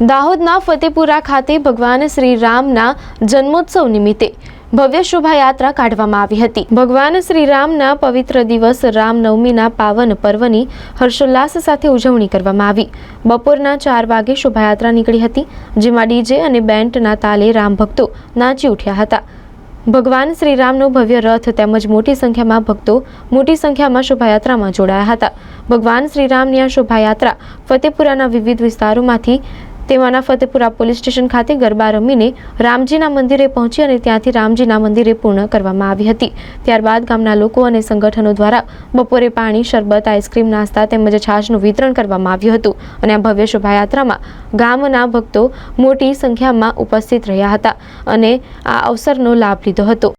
દાહોદના ફતેપુરા ખાતે ભગવાન શ્રી રામના જન્મોત્સવ નિમિત્તે ભવ્ય શોભાયાત્રા કાઢવામાં આવી હતી. ભગવાન શ્રી રામના પવિત્ર દિવસ રામનવમીના પાવન પર્વની હર્ષોલ્લાસ સાથે ઉજવણી કરવામાં આવી. બપોરના ચાર વાગે શોભાયાત્રા નીકળી હતી, જેમાં ડીજે અને બેન્ડના તાલે રામ ભક્તો નાચી ઉઠ્યા હતા. ભગવાન શ્રી રામનો ભવ્ય રથ તેમજ મોટી સંખ્યામાં ભક્તો મોટી સંખ્યામાં શોભાયાત્રામાં જોડાયા હતા. ભગવાન શ્રી રામની આ શોભાયાત્રા ફતેપુરાના વિવિધ વિસ્તારોમાંથી તેમાંના ફતેપુરા પોલીસ સ્ટેશન ખાતે ગરબા રમીને રામજીના મંદિરે પહોંચી અને ત્યાંથી રામજીના મંદિરે પૂર્ણ કરવામાં આવી હતી. ત્યારબાદ ગામના લોકો અને સંગઠનો દ્વારા બપોરે પાણી, શરબત, આઈસ્ક્રીમ, નાસ્તા તેમજ છાશનું વિતરણ કરવામાં આવ્યું હતું અને આ ભવ્ય શોભાયાત્રામાં ગામના ભક્તો મોટી સંખ્યામાં ઉપસ્થિત રહ્યા હતા અને આ અવસરનો લાભ લીધો હતો.